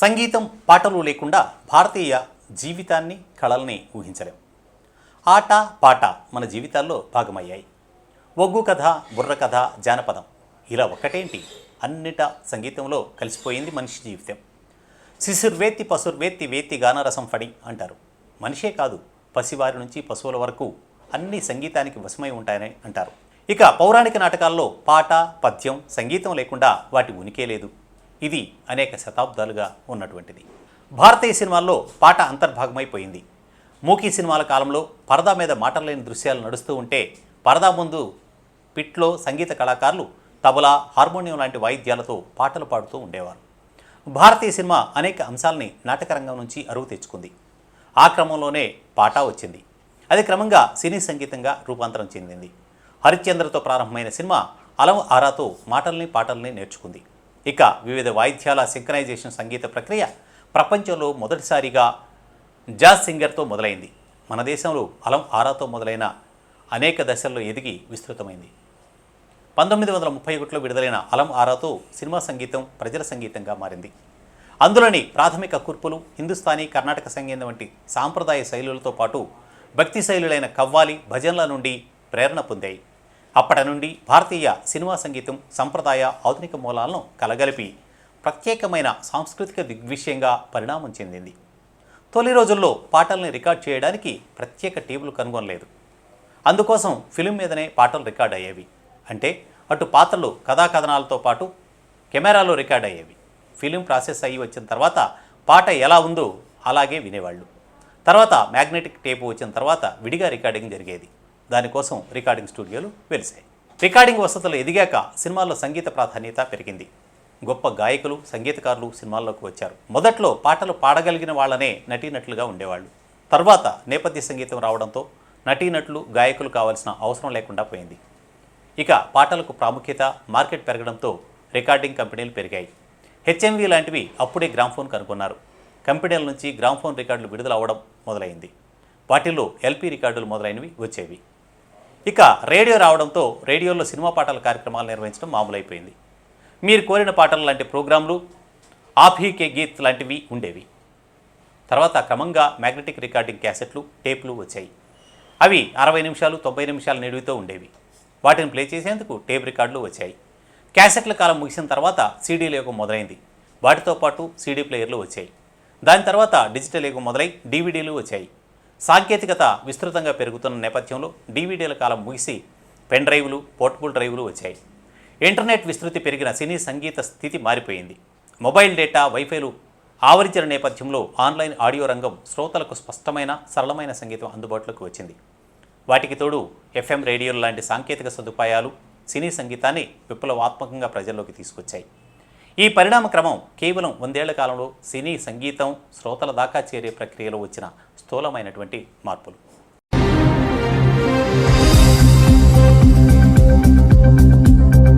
సంగీతం పాటలు లేకుండా భారతీయ జీవితాన్ని కళల్ని ఊహించలేం. ఆట పాట మన జీవితాల్లో భాగమయ్యాయి. ఒగ్గు కథ బుర్ర కథ జానపదం ఇలా ఒక్కటేంటి? అన్నిట సంగీతంలో కలిసిపోయింది మనిషి జీవితం. శిశుర్వేత్తి పశుర్వేత్తి వేత్తి గానరసం ఫడి అంటారు. మనిషే కాదు పసివారి నుంచి పశువుల వరకు అన్ని సంగీతానికి వశమై ఉంటాయని అంటారు. ఇక పౌరాణిక నాటకాల్లో పాట పద్యం సంగీతం లేకుండా వాటి ఉనికే లేదు. ఇది అనేక శతాబ్దాలుగా ఉన్నటువంటిది. భారతీయ సినిమాల్లో పాట అంతర్భాగమైపోయింది. మూకీ సినిమాల కాలంలో పరదా మీద మాటలు లేని దృశ్యాలు నడుస్తూ ఉంటే పరదా ముందు పిట్లో సంగీత కళాకారులు తబలా హార్మోనియం లాంటి వాయిద్యాలతో పాటలు పాడుతూ ఉండేవారు. భారతీయ సినిమా అనేక అంశాలని నాటకరంగం నుంచి అరువు తెచ్చుకుంది. ఆ క్రమంలోనే పాట వచ్చింది. అది క్రమంగా సినీ సంగీతంగా రూపాంతరం చెందింది. హరిశ్చంద్రతో ప్రారంభమైన సినిమా అలం ఆరాతో మాటల్ని పాటల్ని నేర్చుకుంది. ఇక వివిధ వాయిద్యాల సింక్రనైజేషన్ సంగీత ప్రక్రియ ప్రపంచంలో మొదటిసారిగా జాజ్ సింగర్తో మొదలైంది. మన దేశంలో అలం ఆరాతో మొదలైన అనేక దశల్లో ఎదిగి విస్తృతమైంది. పంతొమ్మిది వందల ముప్పై ఒకటిలో విడుదలైన అలం ఆరాతో సినిమా సంగీతం ప్రజల సంగీతంగా మారింది. అందులోని ప్రాథమిక కూర్పులు హిందుస్థానీ కర్ణాటక సంగీతం వంటి సాంప్రదాయ శైలులతో పాటు భక్తి శైలులైన కవ్వాలి భజనల నుండి ప్రేరణ పొందాయి. అప్పటి నుండి భారతీయ సినిమా సంగీతం సంప్రదాయ ఆధునిక మూలాలను కలగలిపి ప్రత్యేకమైన సాంస్కృతిక దిగ్విషయంగా పరిణామం చెందింది. తొలి రోజుల్లో పాటల్ని రికార్డ్ చేయడానికి ప్రత్యేక టేబుల్ కనుగొనలేదు. అందుకోసం ఫిలిం మీదనే పాటలు రికార్డ్ అయ్యేవి. అంటే అటు పాత్రలు కథాకథనాలతో పాటు కెమెరాలో రికార్డ్ అయ్యేవి. ఫిలిం ప్రాసెస్ అయ్యి వచ్చిన తర్వాత పాట ఎలా ఉందో అలాగే వినేవాళ్ళు. తర్వాత మ్యాగ్నెటిక్ టేప్ వచ్చిన తర్వాత విడిగా రికార్డింగ్ జరిగేది. దానికోసం రికార్డింగ్ స్టూడియోలు వెలిసాయి. రికార్డింగ్ వసతులు ఎదిగాక సినిమాల్లో సంగీత ప్రాధాన్యత పెరిగింది. గొప్ప గాయకులు సంగీతకారులు సినిమాల్లోకి వచ్చారు. మొదట్లో పాటలు పాడగలిగిన వాళ్ళనే నటీనటులుగా ఉండేవాళ్ళు. తర్వాత నేపథ్య సంగీతం రావడంతో నటీనటులు గాయకులు కావాల్సిన అవసరం లేకుండా పోయింది. ఇక పాటలకు ప్రాముఖ్యత మార్కెట్ పెరగడంతో రికార్డింగ్ కంపెనీలు పెరిగాయి. హెచ్ఎంవి లాంటివి అప్పుడే గ్రామ్ఫోన్ కనుగొన్నారు కంపెనీల నుంచి గ్రామ్ఫోన్ రికార్డులు విడుదల అవ్వడం మొదలైంది. వాటిల్లో ఎల్పి రికార్డులు మొదలైనవి వచ్చేవి. ఇక రేడియో రావడంతో రేడియోలో సినిమా పాటల కార్యక్రమాలు నిర్వహించడం మామూలైపోయింది. మీరు కోరిన పాటలు లాంటి ప్రోగ్రాంలు ఆఫీ కే గీత్ లాంటివి ఉండేవి. తర్వాత క్రమంగా మ్యాగ్నెటిక్ రికార్డింగ్ క్యాసెట్లు టేపులు వచ్చాయి. అవి అరవై నిమిషాలు తొంభై నిమిషాల నిడివితో ఉండేవి. వాటిని ప్లే చేసేందుకు టేప్ రికార్డులు వచ్చాయి. క్యాసెట్ల కాలం ముగిసిన తర్వాత సీడీల యుగం మొదలైంది. వాటితో పాటు సీడీ ప్లేయర్లు వచ్చాయి. దాని తర్వాత డిజిటల్ యుగం మొదలై డీవీడీలు వచ్చాయి. సాంకేతికత విస్తృతంగా పెరుగుతున్న నేపథ్యంలో డీవీడీల కాలం ముగిసి పెన్ డ్రైవ్లు పోర్టబుల్ డ్రైవ్లు వచ్చాయి. ఇంటర్నెట్ విస్తృతి పెరిగిన సినీ సంగీత స్థితి మారిపోయింది. మొబైల్ డేటా వైఫైలు ఆవరించిన నేపథ్యంలో ఆన్లైన్ ఆడియో రంగం శ్రోతలకు స్పష్టమైన సరళమైన సంగీతం అందుబాటులోకి వచ్చింది. వాటికి తోడు ఎఫ్ఎం రేడియోలు లాంటి సాంకేతిక సదుపాయాలు సినీ సంగీతాన్ని విప్లవాత్మకంగా ప్రజల్లోకి తీసుకొచ్చాయి. ఈ పరిణామ క్రమం కేవలం వందేళ్ళ కాలంలో సినీ సంగీతం శ్రోతల దాకా చేరే ప్రక్రియలో వచ్చిన స్థూలమైనటువంటి మార్పులు.